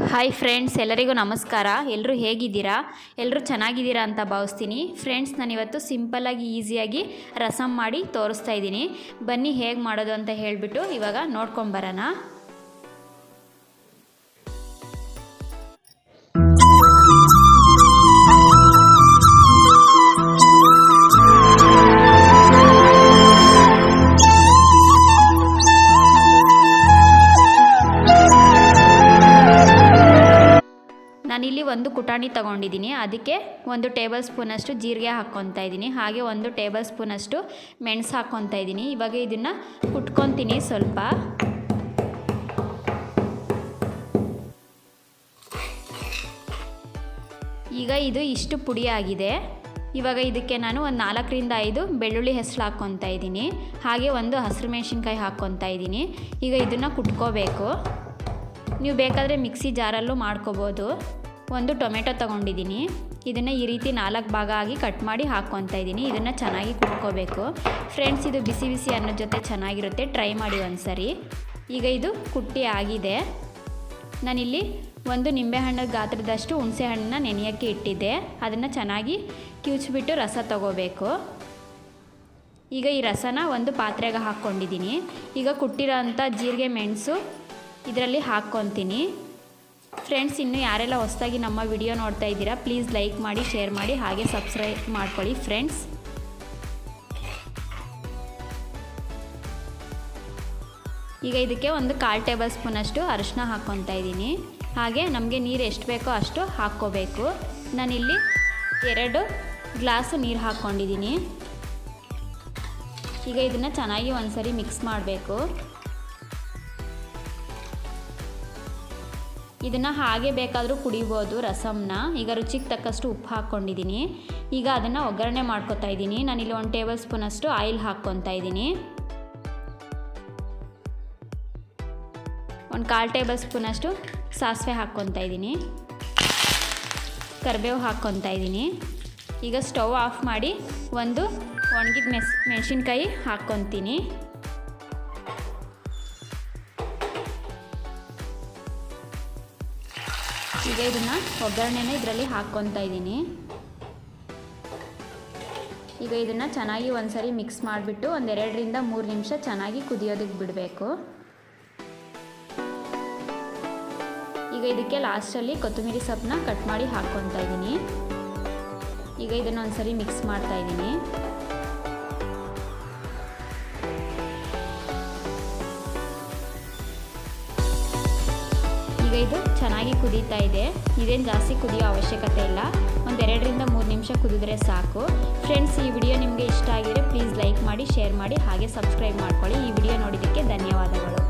Hi friends ಎಲ್ಲರಿಗೂ ನಮಸ್ಕಾರ. ಎಲ್ಲರೂ ಹೇಗಿದ್ದೀರಾ? ಎಲ್ಲರೂ ಚೆನ್ನಾಗಿದ್ದೀರಾ ಅಂತ ಭಾವಿಸ್ತೀನಿ. ಫ್ರೆಂಡ್ಸ್ ನಾನಿವತ್ತು ಸಿಂಪಲ್ಲಾಗಿ ಈಸಿಯಾಗಿ ರಸಮ್ ಮಾಡಿ ತೋರಿಸ್ತಾ ಇದ್ದೀನಿ. ಬನ್ನಿ ಹೇಗೆ ಮಾಡೋದು ಅಂತ ಹೇಳಿಬಿಟ್ಟು ಇವಾಗ ನೋಡ್ಕೊಂಬರೋಣ ನಾನಿಲ್ಲಿ ಒಂದು ಕುಟಾಣಿ ತಗೊಂಡಿದ್ದೀನಿ. ಅದಕ್ಕೆ ಒಂದು ಟೇಬಲ್ ಸ್ಪೂನಷ್ಟು ಜೀರಿಗೆ ಹಾಕ್ಕೊತಾ ಇದ್ದೀನಿ. ಹಾಗೆ ಒಂದು ಟೇಬಲ್ ಸ್ಪೂನಷ್ಟು ಮೆಣಸು ಹಾಕ್ಕೊತಾ ಇದ್ದೀನಿ. ಇವಾಗ ಇದನ್ನು ಕುಟ್ಕೊತೀನಿ ಸ್ವಲ್ಪ. ಈಗ ಇದು ಇಷ್ಟು ಪುಡಿ ಆಗಿದೆ. ಇವಾಗ ಇದಕ್ಕೆ ನಾನು ಒಂದು ನಾಲ್ಕರಿಂದ ಐದು ಬೆಳ್ಳುಳ್ಳಿ ಹೆಸರು ಹಾಕ್ಕೊತಾ ಇದ್ದೀನಿ. ಹಾಗೆ ಒಂದು ಹಸಿರು ಮೆಣಸಿನ್ಕಾಯಿ ಹಾಕ್ಕೊತಾ ಇದ್ದೀನಿ. ಈಗ ಇದನ್ನು ಕುಟ್ಕೋಬೇಕು. ನೀವು ಬೇಕಾದರೆ ಮಿಕ್ಸಿ ಜಾರಲ್ಲೂ ಮಾಡ್ಕೋಬೋದು. ಒಂದು ಟೊಮೆಟೊ ತೊಗೊಂಡಿದ್ದೀನಿ. ಇದನ್ನು ಈ ರೀತಿ ನಾಲ್ಕು ಭಾಗ ಆಗಿ ಕಟ್ ಮಾಡಿ ಹಾಕ್ಕೊತಾ ಇದ್ದೀನಿ. ಇದನ್ನು ಚೆನ್ನಾಗಿ ಕುಟ್ಕೋಬೇಕು ಫ್ರೆಂಡ್ಸ್ ಇದು ಬಿಸಿ ಬಿಸಿ ಅನ್ನೋ ಜೊತೆ ಚೆನ್ನಾಗಿರುತ್ತೆ. ಟ್ರೈ ಮಾಡಿ ಒಂದ್ಸರಿ. ಈಗ ಇದು ಕುಟ್ಟಿ ಆಗಿದೆ. ನಾನಿಲ್ಲಿ ಒಂದು ನಿಂಬೆಹಣ್ಣು ಗಾತ್ರದಷ್ಟು ಹುಣಸೆ ಹಣ್ಣನ್ನ ನೆನೆಯೋಕ್ಕೆ ಇಟ್ಟಿದ್ದೆ. ಅದನ್ನು ಚೆನ್ನಾಗಿ ಕಿವುಚ್ಬಿಟ್ಟು ರಸ ತಗೋಬೇಕು. ಈಗ ಈ ರಸನ ಒಂದು ಪಾತ್ರೆಗೆ ಹಾಕ್ಕೊಂಡಿದ್ದೀನಿ. ಈಗ ಕುಟ್ಟಿರೋ ಜೀರಿಗೆ, ಮೆಣಸು ಇದರಲ್ಲಿ ಹಾಕ್ಕೊತೀನಿ. ಫ್ರೆಂಡ್ಸ್ ಇನ್ನು ಯಾರೆಲ್ಲ ಹೊಸದಾಗಿ ನಮ್ಮ ವಿಡಿಯೋ ನೋಡ್ತಾ ಇದ್ದೀರಾ ಪ್ಲೀಸ್ ಲೈಕ್ ಮಾಡಿ ಶೇರ್ ಮಾಡಿ, ಹಾಗೆ ಸಬ್ಸ್ಕ್ರೈಬ್ ಮಾಡ್ಕೊಳ್ಳಿ ಫ್ರೆಂಡ್ಸ್ ಈಗ ಇದಕ್ಕೆ ಒಂದು ಕಾಲು ಟೇಬಲ್ ಸ್ಪೂನಷ್ಟು ಅರಿಶಿನ ಹಾಕ್ಕೊತಾ ಇದ್ದೀನಿ. ಹಾಗೆ ನಮಗೆ ನೀರು ಎಷ್ಟು ಬೇಕೋ ಅಷ್ಟು ಹಾಕ್ಕೋಬೇಕು. ನಾನಿಲ್ಲಿ ಎರಡು ಗ್ಲಾಸು ನೀರು ಹಾಕ್ಕೊಂಡಿದ್ದೀನಿ. ಈಗ ಇದನ್ನು ಚೆನ್ನಾಗಿ ಒಂದ್ಸರಿ ಮಿಕ್ಸ್ ಮಾಡಬೇಕು. ಇದನ್ನು ಹಾಗೆ ಬೇಕಾದರೂ ಕುಡಿಬೋದು ರಸಮ್ನ ಈಗ ರುಚಿಗೆ ತಕ್ಕಷ್ಟು ಉಪ್ಪು ಹಾಕ್ಕೊಂಡಿದ್ದೀನಿ ಈಗ ಅದನ್ನು ಒಗ್ಗರಣೆ ಮಾಡ್ಕೊತಾ ಇದ್ದೀನಿ ನಾನಿಲ್ಲಿ ಒಂದು ಟೇಬಲ್ ಸ್ಪೂನಷ್ಟು ಆಯಿಲ್ ಹಾಕ್ಕೊತಾ ಇದ್ದೀನಿ ಒಂದು ಕಾಲು ಟೇಬಲ್ ಸ್ಪೂನಷ್ಟು ಸಾಸಿವೆ ಹಾಕ್ಕೊತಾ ಇದ್ದೀನಿ ಕರಿಬೇವು ಹಾಕ್ಕೊತಾ ಇದ್ದೀನಿ ಈಗ ಸ್ಟವ್ ಆಫ್ ಮಾಡಿ ಒಂದು ಒಣಗಿದ ಮೆಸ್ ಮೆಣಸಿನ್ಕಾಯಿ ಹಾಕ್ಕೊತೀನಿ. ಈಗ ಇದನ್ನು ಒಗ್ಗರಣೆನೇ ಇದರಲ್ಲಿ ಹಾಕ್ಕೊತಾ ಇದ್ದೀನಿ. ಈಗ ಇದನ್ನು ಚೆನ್ನಾಗಿ ಒಂದ್ಸರಿ ಮಿಕ್ಸ್ ಮಾಡಿಬಿಟ್ಟು ಒಂದೆರಡರಿಂದ ಮೂರು ನಿಮಿಷ ಚೆನ್ನಾಗಿ ಕುದಿಯೋದಕ್ಕೆ ಬಿಡಬೇಕು. ಈಗ ಇದಕ್ಕೆ ಲಾಸ್ಟಲ್ಲಿ ಕೊತ್ತಂಬರಿ ಸೊಪ್ಪನ್ನ ಕಟ್ ಮಾಡಿ ಹಾಕ್ಕೊತಾ ಇದ್ದೀನಿ. ಈಗ ಇದನ್ನು ಒಂದ್ಸರಿ ಮಿಕ್ಸ್ ಮಾಡ್ತಾ ಇದ್ದೀನಿ. ಈಗ ಇದು ಚೆನ್ನಾಗಿ ಕುದೀತಾ ಇದೆ. ಇದೇನು ಜಾಸ್ತಿ ಕುದಿಯೋ ಅವಶ್ಯಕತೆ ಇಲ್ಲ. ಒಂದೆರಡರಿಂದ ಮೂರು ನಿಮಿಷ ಕುದಿದ್ರೆ ಸಾಕು. ಫ್ರೆಂಡ್ಸ್ ಈ ವಿಡಿಯೋ ನಿಮಗೆ ಇಷ್ಟ ಆಗಿದ್ರೆ ಪ್ಲೀಸ್ ಲೈಕ್ ಮಾಡಿ ಶೇರ್ ಮಾಡಿ, ಹಾಗೆ ಸಬ್ಸ್ಕ್ರೈಬ್ ಮಾಡ್ಕೊಳ್ಳಿ. ಈ ವಿಡಿಯೋ ನೋಡಿದ್ದಕ್ಕೆ ಧನ್ಯವಾದಗಳು.